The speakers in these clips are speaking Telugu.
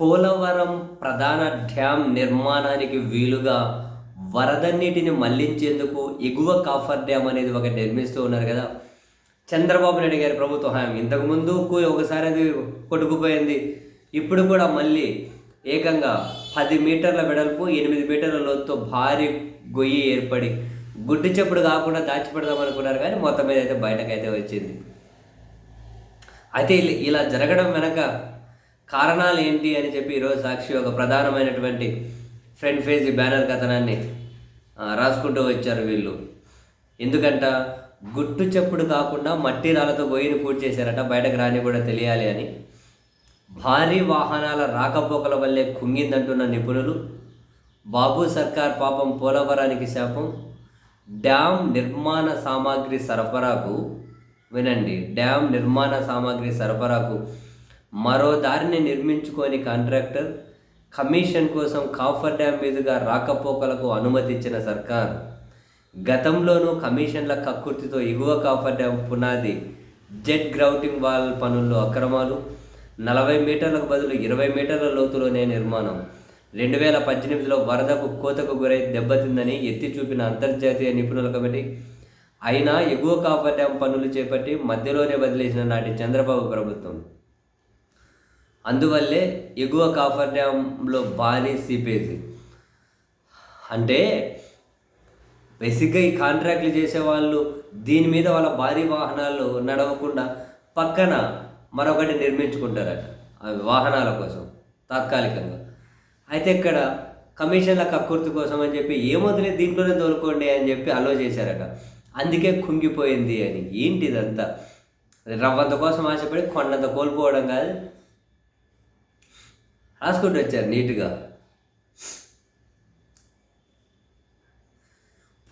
పోలవరం ప్రధాన డ్యామ్ నిర్మాణానికి వీలుగా వరద నీటిని మళ్ళించేందుకు ఎగువ కాఫర్ డ్యామ్ అనేది ఒకటి నిర్మిస్తూ ఉన్నారు కదా. చంద్రబాబు నాయుడు గారి ప్రభుత్వ హామీ ఇంతకుముందు ఒకసారి అది కొట్టుకుపోయింది. ఇప్పుడు కూడా మళ్ళీ ఏకంగా పది మీటర్ల వెడల్పు ఎనిమిది మీటర్ల లోతుతో భారీ గొయ్యి ఏర్పడి గుడ్డు చెప్పుడు కాకుండా దాచిపెడదాం అనుకున్నారు కానీ మొత్తం మీద అయితే బయటకైతే వచ్చింది. అయితే ఇలా జరగడం వెనక కారణాలు ఏంటి అని చెప్పి ఈరోజు సాక్షి ఒక ప్రధానమైనటువంటి ఫ్రంట్ పేజీ బ్యానర్ కథనాన్ని రాసుకుంటూ వచ్చారు వీళ్ళు. ఎందుకంట గుట్టు చెప్పుడు కాకుండా మట్టి రాళ్ళతో గొయ్యిని పూర్తి చేశారట బయటకు రాని కూడా తెలియాలి అని. భారీ వాహనాల రాకపోకల వల్లే కుంగిందంటున్న నిపుణులు బాబు సర్కార్ పాపం పోలవరానికి శాపం డ్యామ్ నిర్మాణ సామాగ్రి సరఫరాకు వినండి డ్యామ్ నిర్మాణ సామాగ్రి సరఫరాకు మరో దారిని నిర్మించుకొని కాంట్రాక్టర్ కమిషన్ కోసం కాఫర్ డ్యామ్ మీదుగా రాకపోకలకు అనుమతిచ్చిన సర్కార్. గతంలోనూ కమిషన్ల కక్కుర్తితో ఎగువ కాఫర్ డ్యామ్ పునాది జెట్ గ్రౌటింగ్ వాల్ పనుల్లో అక్రమాలు నలభై మీటర్లకు బదులు ఇరవై మీటర్ల లోతులోనే నిర్మాణం. రెండు వేల పద్దెనిమిదిలో వరదకు కోతకు గురై దెబ్బతిందని ఎత్తి చూపిన అంతర్జాతీయ నిపుణుల కమిటీ అయినా ఎగువ కాఫర్ డ్యాం పనులు చేపట్టి మధ్యలోనే వదిలేసిన నాటి చంద్రబాబు ప్రభుత్వం. అందువల్లే ఎగువ కాఫర్ డ్యాంలో భారీ సీపేజీ అంటే బేసిక్గా ఈ కాంట్రాక్ట్లు చేసేవాళ్ళు దీని మీద వాళ్ళ భారీ వాహనాలు నడవకుండా పక్కన మరొకటి నిర్మించుకుంటారట వాహనాల కోసం తాత్కాలికంగా. అయితే ఇక్కడ కమిషన్ల కక్కుర్తి కోసం అని చెప్పి ఏమొదిలే దీంట్లోనే తోలుకోండి అని చెప్పి అలో చేశారట. అందుకే కుంగిపోయింది అని. ఏంటి ఇదంతా రవ్వంత కోసం ఆశపడి కొండంత కోల్పోవడం కాదు రాసుకుంటూ వచ్చారు నీట్గా.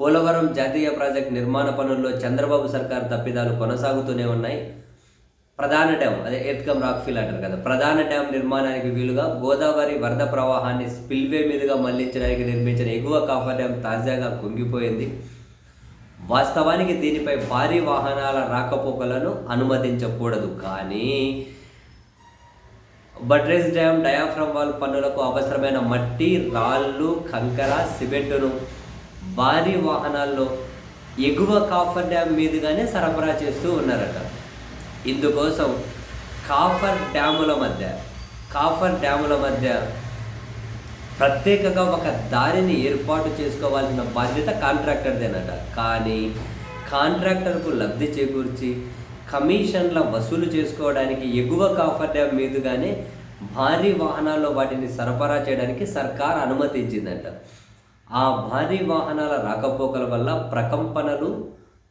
పోలవరం జాతీయ ప్రాజెక్ట్ నిర్మాణ పనుల్లో చంద్రబాబు సర్కార్ తప్పిదాలు కొనసాగుతూనే ఉన్నాయి. ప్రధాన డ్యామ్ అదే ఎర్త్కమ్ రాక్ ఫిల్ అంటారు కదా ప్రధాన డ్యామ్ నిర్మాణానికి వీలుగా గోదావరి వరద ప్రవాహాన్ని స్పిల్వే మీదుగా మళ్ళించడానికి నిర్మించిన ఎగువ కాఫర్ డ్యామ్ తాజాగా కుంగిపోయింది. వాస్తవానికి దీనిపై భారీ వాహనాల రాకపోకలను అనుమతించకూడదు కానీ బడ్రేజ్ డ్యామ్ డయాఫ్రమ్ వాల్ పనులకు అవసరమైన మట్టి రాళ్ళు కంకర సిమెంటును భారీ వాహనాల్లో ఎగువ కాఫర్ డ్యామ్ మీదుగానే సరఫరా చేస్తూ ఉన్నారట. ఇందుకోసం కాఫర్ డ్యాముల మధ్య కాఫర్ డ్యాముల మధ్య ప్రత్యేకంగా ఒక దారిని ఏర్పాటు చేసుకోవాల్సిన బాధ్యత కాంట్రాక్టర్దేనట. కానీ కాంట్రాక్టర్కు లబ్ధి చేకూర్చి కమిషన్ల వసూలు చేసుకోవడానికి ఎగువ కాఫర్ డ్యామ్ మీదుగానే భారీ వాహనాల్లో వాటిని సరఫరా చేయడానికి సర్కార్ అనుమతించిందంట. ఆ భారీ వాహనాల రాకపోకల వల్ల ప్రకంపనలు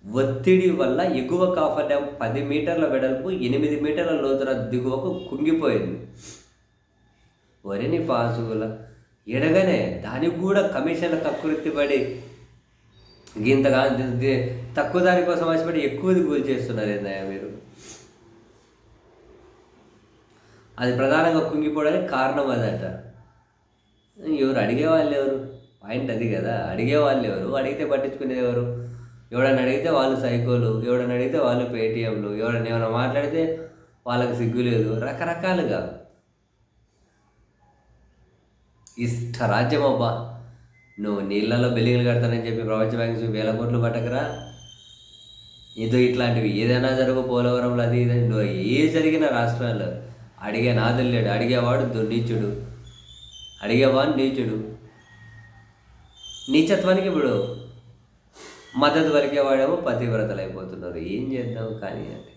ఒత్తిడి వల్ల ఎగువ కాఫర్ డ్యామ్ పది మీటర్ల వెడల్పు ఎనిమిది మీటర్ల లోతున దిగువకు కుంగిపోయింది. వరిని పాసుగుల ఎడగనే దానికి కూడా కమిషన్ల కక్కుర్తి పడి ఇంతగా తక్కువ దానికోసం ఆశపడి ఎక్కువది కూలి చేస్తున్నారు ఏందయ్యా మీరు? అది ప్రధానంగా కుంగిపోవడానికి కారణం అదట. ఎవరు అడిగే వాళ్ళు ఎవరు? పాయింట్ అది కదా. అడిగే వాళ్ళు ఎవరు? అడిగితే పట్టించుకునేది ఎవరు? ఎవడని అడిగితే వాళ్ళు సైకోలు ఎవడని అడిగితే వాళ్ళు పేటీఎంలు ఎవడన్నా ఏమైనా మాట్లాడితే వాళ్ళకి సిగ్గు లేదు. రకరకాలుగా. ఇష్ట రాజ్యం అబ్బా నువ్వు నీళ్ళలో బిల్డింగ్లు కడతానని చెప్పి ప్రపంచ బ్యాంక్ చూపి వేల కోట్లు పట్టకరా? ఏదో ఇట్లాంటివి. ఏదైనా జరుగు పోలవరంలో అది ఇది నువ్వు ఏ జరిగిన రాష్ట్రాల్లో అడిగే నాదులు లేడు. అడిగేవాడు దుర్నీచుడు. అడిగేవాడు నీచుడు. నీచత్వానికి ఇప్పుడు మద్దతు పలికేవాడేమో పతివ్రతలు అయిపోతున్నారు ఏం చేద్దాం? కానీ అంటే